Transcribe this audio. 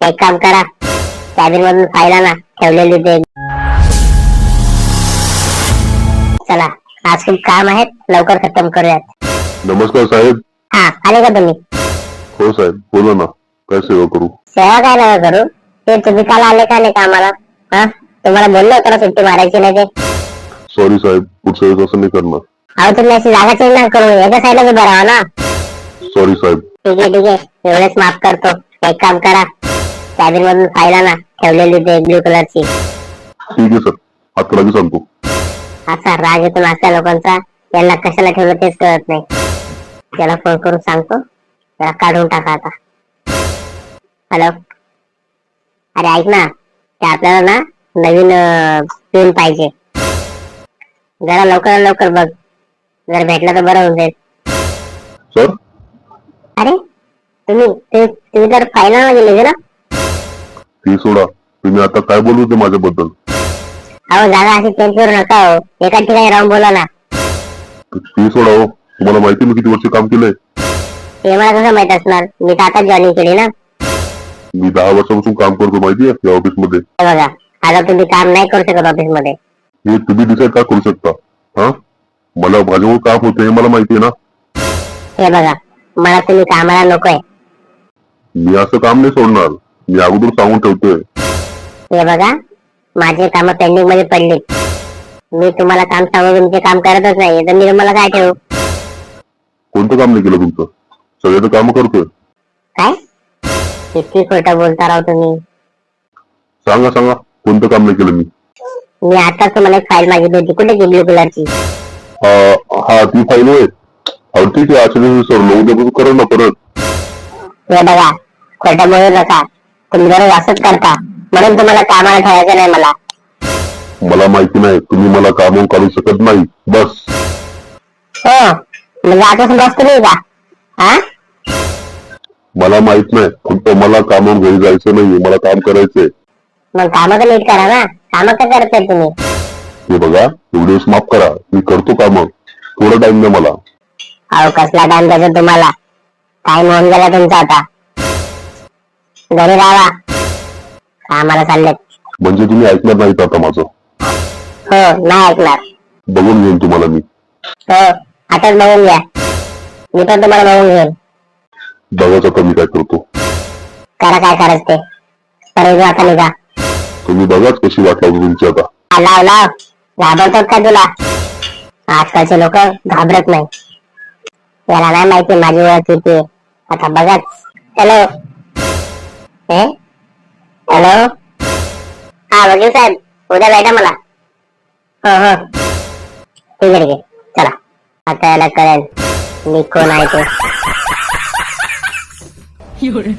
एक काम करा. कॅबिन मधून फाईल आणा. ठेवलेली ते. चला आज खूप काम आहेत. लवकर खतम करूयात. नमस्कार साहेब. हा आले का तुम्ही? हो साहेब बोला ना. काय सेवा करू? सेवा काय नका करू. ते तुम्ही काल आले का नाही कामाला? हा? तुम्हाला बोललो होतं ना सुट्टी मारायची नाही ते. सॉरी साहेब पुढच्या वेळेस असं नाही करणार. अहो तुम्ही अशी जागा चेंज नका करू एका साईडला उभं राहा ना. सॉरी साहेब. ठीक आहे ठीक आहे. एवढेच माफ करतो. एक काम करा. कॅबिन मधून फाईल आणा ठेवलेली ते ब्ल्यू कलरची ठीक आहे सर. आता लगेच सांगतो. असा राग येतो ना अशा लोकांचा यांना कशाला ठेवलं तेच कळत नाही. त्याला फोन करून सांगतो त्याला काढून टाका आता. हॅलो अरे ऐक ना ते आपल्याला ना नवीन पिऊन पाहिजे. जरा लवकर लवकर बघ. जर भेटलं तर बरं होऊन जाईल. सर? अरे तुम्ही ते- तुम्ही तर फायनल गेले होते ना? ती सोडा. तुम्ही आता काय बोलू होते माझ्याबद्दल? अहो जागा अशी चेंज करू नका हो. एका ठिकाणी राहून बोला ना. ती सोडा हो. तुम्हाला माहिती मी किती वर्ष काम केलंय? ते मला कसं माहीत असणार? मी तर आता जॉईनिंग केली ना. मी दहा वर्षापासून काम करतो माहिती आहे या ऑफिसमध्ये. हे बघा आता तुम्ही काम नाही करू शकत ऑफिसमध्ये. हे तुम्ही डिसाईड का करू शकता? हा? मला माझ्यावर काम होते हे मला माहिती आहे ना? हे बघा मला तुम्ही कामाला नकोय. मी असं काम नाही सोडणार. मी अगोदर सांगून ठेवतोय. हे बघा माझे काम पेंडिंगमध्ये पडले. मी तुम्हाला काम सांगून तुमचे काम करतच नाही. तर मी तुम्हाला काय ठेवू? कोणतं काम नाही केलं तुमचं? सगळे तर काम करतोय. काय? किती खोटं बोलता राव तुम्ही. सांगा सांगा कोणतं काम नाही केलं मी? मी आताच तुम्हाला एक फाईल मागितली होती. कुठे ब्ल्यू कलरची हा हा, ती फाईल होय. अहो ठीक आहे दिवशी सर उद्यापासून करा ना परत. हे बघा खोटं बोलू नका. तुम्ही दररोज असंच करता. म्हणून तुम्हाला कामाला ठेवायचं नाही मला. मला माहिती नाही. तुम्ही मला कामून काढू शकत नाही. बस. हो. म्हणजे आतापासून बस तुम्ही का? हा मला माहीत नाही. फक्त मला कामावून घरी जायचं नाही मला काम करायचंय. मग कामं तर नीट करा ना. कामं का करताय तुम्ही? हे बघा दिवस माफ करा. मी करतो काम. थोडा टाइम द्या मला. अहो कसला टाइम द्यायचा तुम्हाला? टाइम होऊन गेला तुमचा आता. घरी राहा. कामाला चाललेत. म्हणजे तुम्ही ऐकणार नाहीत आता माझं. हो नाही ऐकणार. बघून घेईन तुम्हाला मी. हो आताच बघून घ्या. मी पण तुम्हाला बघून घेईन. बघाच आता मी काय करतो? करा काय करायचं ते. सर्व आता निघा. तुम्ही बघाच कशी वाट लावतो तुमची आता. हा, लाव लाव. घाबरतात का तुला? आजकालचे लोक घाबरत नाही. याला नाही माहिती माझी ओळख किती आहे. आता बघाच. हॅलो. हॅलो हा वकील साहेब उद्या भेटा मला. हो हो. ठीक आहे ठीक आहे. चला. आता याला कळेल मी कोण आहे ते. 有人，